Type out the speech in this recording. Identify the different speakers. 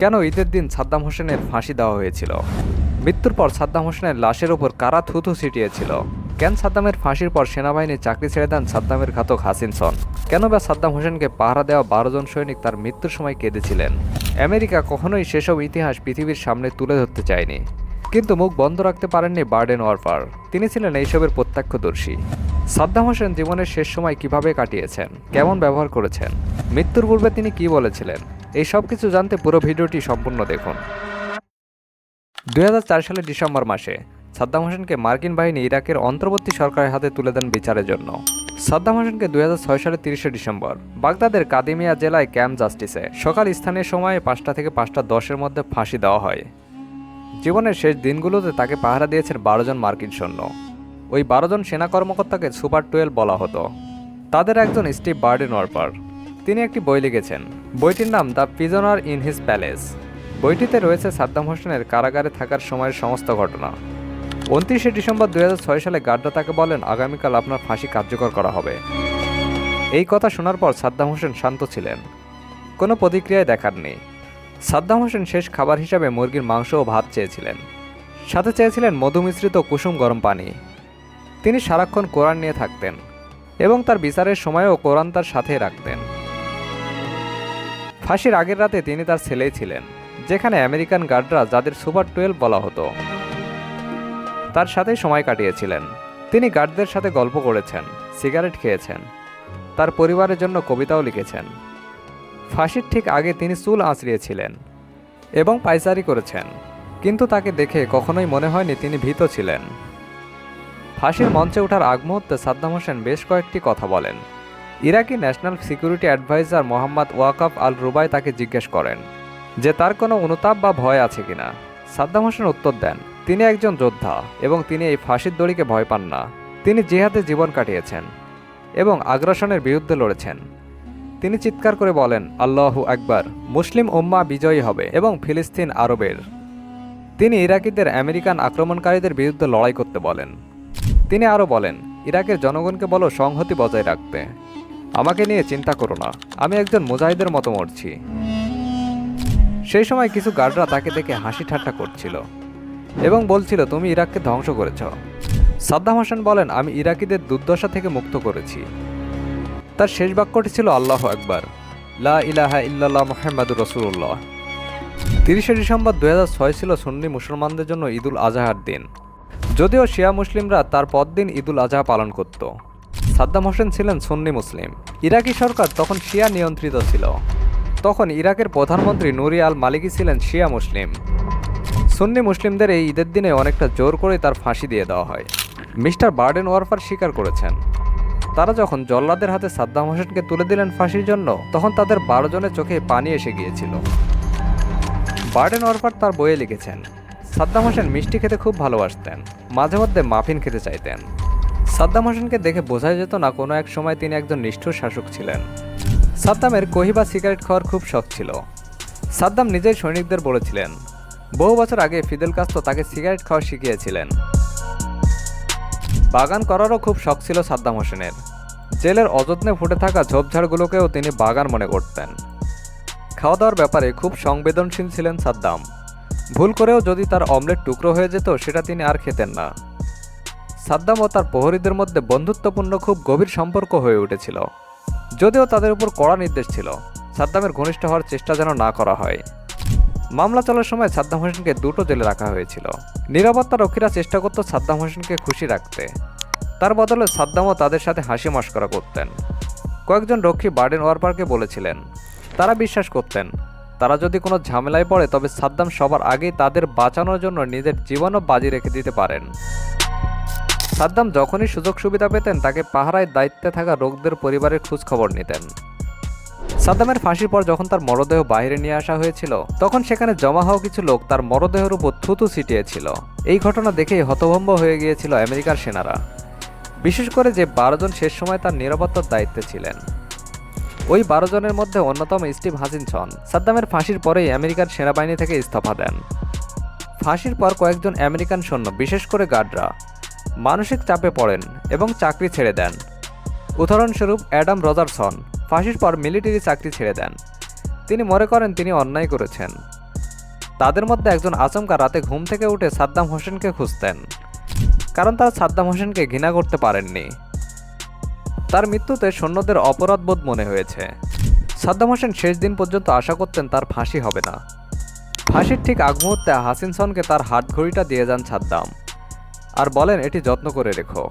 Speaker 1: কেন ঈদের দিন সাদ্দাম হোসেনের ফাঁসি দেওয়া হয়েছিল? মৃত্যুর পর সাদ্দাম হোসেনের লাশের ওপর কারা থুথু ছিটিয়েছিল? কেন সাদ্দামের ফাঁসির পর সেনাবাহিনী চাকরি ছেড়ে দেন সাদ্দামের ঘাতক হাসিনসন কেন বা সাদ্দাম হোসেনকে পাহারা দেওয়া বারো জন সৈনিক তার মৃত্যুর সময় কেঁদেছিলেন? আমেরিকা কখনোই সেসব ইতিহাস পৃথিবীর সামনে তুলে ধরতে চায়নি। কিন্তু মুখ বন্ধ রাখতে পারেননি বার্ডেন ওয়ারফার। তিনি ছিলেন এইসবের প্রত্যক্ষদর্শী। সাদ্দাম হোসেন জীবনের শেষ সময় কীভাবে কাটিয়েছেন? কেমন ব্যবহার করেছেন? মৃত্যুর পূর্বে তিনি কি বলেছিলেন? এই সব কিছু জানতে পুরো ভিডিওটি সম্পূর্ণ দেখুন। দুই হাজার চার সালের ডিসেম্বর মাসে, সাদ্দাম হোসেনকে মার্কিন বাহিনী ইরাকের অন্তর্বর্তী সরকারের হাতে তুলে দেন বিচারের জন্য। সাদ্দাম হোসেনকে দুই হাজার ছয় সালের তিরিশে ডিসেম্বর, বাগদাদের কাদিমিয়া জেলায় ক্যাম্প জাস্টিসে সকাল স্থানীয় সময়ে পাঁচটা থেকে পাঁচটা দশের মধ্যে ফাঁসি দেওয়া হয়। জীবনের শেষ দিনগুলোতে তাকে পাহারা দিয়েছেন বারো জন মার্কিন সৈন্য। ওই বারো জন সেনা কর্মকর্তাকে সুপার টুয়েলভ বলা হতো। তাদের একজন স্টিভ বার্ডেন ওয়ার্পার তিনি একটি বই লিখেছেন। বইটির নাম the prisoner in his palace. বইটিতে রয়েছে সাদ্দাম হোসেনের কারাগারে থাকার সময়ের সমস্ত ঘটনা। উনত্রিশে ডিসেম্বর দুই হাজার ছয় সালে গার্ডা তাকে বলেন, আগামীকাল আপনার ফাঁসি কার্যকর করা হবে। এই কথা শোনার পর সাদ্দাম হোসেন শান্ত ছিলেন। কোনো প্রতিক্রিয়ায় দেখাননি। সাদ্দাম হোসেন শেষ খাবার হিসাবে মুরগির মাংস ও ভাত চেয়েছিলেন। সাথে চেয়েছিলেন মধু মিশ্রিত কুসুম গরম পানি। তিনি সারাক্ষণ কোরআন নিয়ে থাকতেন এবং তার বিচারের সময়ও কোরআন তার সাথে রাখতেন। ফাঁসির আগের রাতে তিনি তার ছেলেই ছিলেন, যেখানে আমেরিকান গার্ডরা যাদের সুপার টুয়েলভ বলা হতো। তার সাথে সময় কাটিয়েছিলেন। তিনি গার্ডদের সাথে গল্প করেছেন, সিগারেট খেয়েছেন। তার পরিবারের জন্য কবিতাও লিখেছেন। ফাঁসির ঠিক আগে তিনি চুল আঁচড়িয়েছিলেন এবং পাইচারি করেছেন, কিন্তু তাকে দেখে কখনোই মনে হয়নি তিনি ভীত ছিলেন। ফাঁসির মঞ্চে ওঠার আগ মুহূর্তে সাদ্দাম হোসেন বেশ কয়েকটি কথা বলেন। Iraqi National Security Adviser Mohammed Waqaf al Rubaie তাকে জিজ্ঞেস করেন যে তার কোনো অনুতাপ বা ভয় আছে কিনা। সাদ্দাম হোসেন উত্তর দেন, তিনি একজন যোদ্ধা এবং তিনি এই ফাঁসির দড়িকে ভয় পান না। তিনি জিহাদে জীবন কাটিয়েছেন এবং আগ্রাসনের বিরুদ্ধে লড়েছেন। তিনি চিৎকার করে বলেন, আল্লাহু আকবার, মুসলিম উম্মা বিজয়ী হবে এবং ফিলিস্তিন আরবের। তিনি ইরাকিদের আমেরিকান আক্রমণকারীদের বিরুদ্ধে লড়াই করতে বলেন। তিনি আরও বলেন, ইরাকের জনগণকে বলো সংহতি বজায় রাখতে। আমাকে নিয়ে চিন্তা করো না, আমি একজন মুজাহিদের মতো মরছি। সেই সময় কিছু গার্ডরা তাকে দেখে হাসি ঠাট্টা করছিল এবং বলছিল, তুমি ইরাককে ধ্বংস করেছ। সাদ্দাম হোসেন বলেন, আমি ইরাকিদের দুর্দশা থেকে মুক্ত করেছি। তার শেষ বাক্যটি ছিল আল্লাহ একবার লা ইলাহা ইল্লাল্লাহ মোহাম্মদুর রসুল্লাহ তিরিশে ডিসেম্বর দু ছয় ছিল সুন্নি মুসলমানদের জন্য ঈদুল আজহার দিন। যদিও শিয়া মুসলিমরা তার পরদিন ঈদুল আজহা পালন করত। সাদ্দাম হোসেন ছিলেন সুন্নি মুসলিম। ইরাকি সরকার তখন শিয়া নিয়ন্ত্রিত ছিল। তখন ইরাকের প্রধানমন্ত্রী নুরি আল মালিকি ছিলেন শিয়া মুসলিম। সুন্নি মুসলিমদের এই ঈদের দিনে অনেকটা জোর করে তার ফাঁসি দিয়ে দেওয়া হয়। মিস্টার বার্ডেন ওয়ারফার স্বীকার করেছেন। তারা যখন জল্লাদের হাতে সাদ্দাম হোসেনকে তুলে দিলেন ফাঁসির জন্য, তখন তাদের বারো জনের চোখে পানি এসে গিয়েছিল। বার্ডেন ওয়ারফার তার বইয়ে লিখেছেন, সাদ্দাম হোসেন মিষ্টি খেতে খুব ভালোবাসতেন, মাঝে মধ্যে মাফিন খেতে চাইতেন। সাদ্দাম হোসেনকে দেখে বোঝা যেত না কোনো এক সময় তিনি একজন নিষ্ঠুর শাসক ছিলেন। সাদ্দামের কহিবা সিগারেট খাওয়ার খুব শখ ছিল। সাদ্দাম নিজেই সৈনিকদের বলেছিলেন, বহু বছর আগে ফিদেল কাস্তো তাকে সিগারেট খাওয়া শিখিয়েছিলেন। বাগান করারও খুব শখ ছিল সাদ্দাম হোসেনের। জেলের অযত্নে ফুটে থাকা ঝোপঝাড়গুলোকেও তিনি বাগান মনে করতেন। খাওয়া দাওয়ার ব্যাপারে খুব সংবেদনশীল ছিলেন সাদ্দাম। ভুল করেও যদি তার অমলেট টুকরো হয়ে যেত, সেটা তিনি আর খেতেন না। সাদ্দাম ও তার প্রহরীদের মধ্যে বন্ধুত্বপূর্ণ খুব গভীর সম্পর্ক হয়ে উঠেছিল। যদিও তাদের উপর কড়া নির্দেশ ছিল, সাদ্দামের ঘনিষ্ঠ হওয়ার চেষ্টা যেন না করা হয়। মামলা চলার সময় সাদ্দাম হোসেনকে দুটো জেলে রাখা হয়েছিল। নিরাপত্তা রক্ষীরা চেষ্টা করত সাদ্দাম হোসেনকে খুশি রাখতে। তার বদলে সাদ্দামও তাদের সাথে হাসি মস্করা করতেন। কয়েকজন রক্ষী বার্ডেন ওয়ারপারকে বলেছিলেন, তারা বিশ্বাস করতেন। তারা যদি কোনো ঝামেলায় পড়ে, তবে সাদ্দাম সবার আগেই তাদের বাঁচানোর জন্য নিজের জীবনও বাজি রেখে দিতে পারেন। সাদ্দাম যখনই সুযোগ সুবিধা পেতেন, তাকে পাহারায় দায়িত্বে থাকা রোগদের পরিবারের খোঁজ খবর নিতেন। সাদ্দামের ফাঁসির পর যখন তার মরদেহ বাইরে নিয়ে আসা হয়েছিল, তখন সেখানে জমা হওয়া কিছু লোক তার মরদেহের উপর থুতু ছিটিয়েছিল। এই ঘটনা দেখেই হতভম্ব হয়ে গিয়েছিল আমেরিকার সেনারা। বিশেষ করে যে বারো জন শেষ সময় তার নিরাপত্তার দায়িত্বে ছিলেন। ওই বারো জনের মধ্যে অন্যতম স্টিভ হাসিনসন। সাদ্দামের ফাঁসির পরেই আমেরিকার সেনাবাহিনী থেকে ইস্তফা দেন। ফাঁসির পর কয়েকজন আমেরিকান সৈন্য, বিশেষ করে গার্ডরা, মানসিক চাপে পড়েন এবং চাকরি ছেড়ে দেন। উদাহরণস্বরূপ অ্যাডাম রজারসন ফাঁসির পর মিলিটারি চাকরি ছেড়ে দেন। তিনি মনে করেন তিনি অন্যায় করেছেন। তাদের মধ্যে একজন আচমকা রাতে ঘুম থেকে উঠে সাদ্দাম হোসেনকে খুঁজতেন। কারণ তারা সাদ্দাম হোসেনকে ঘৃণা করতে পারেননি। তার মৃত্যুতে সৈন্যদের অপরাধবোধ মনে হয়েছে। সাদ্দাম হোসেন শেষ দিন পর্যন্ত আশা করতেন তার ফাঁসি হবে না। ফাঁসির ঠিক আগ মুহূর্তে হাসিনসনকে তার হাত ঘড়িটা দিয়ে যান সাদ্দাম। আর বলেন, এটি যত্ন করে রেখো।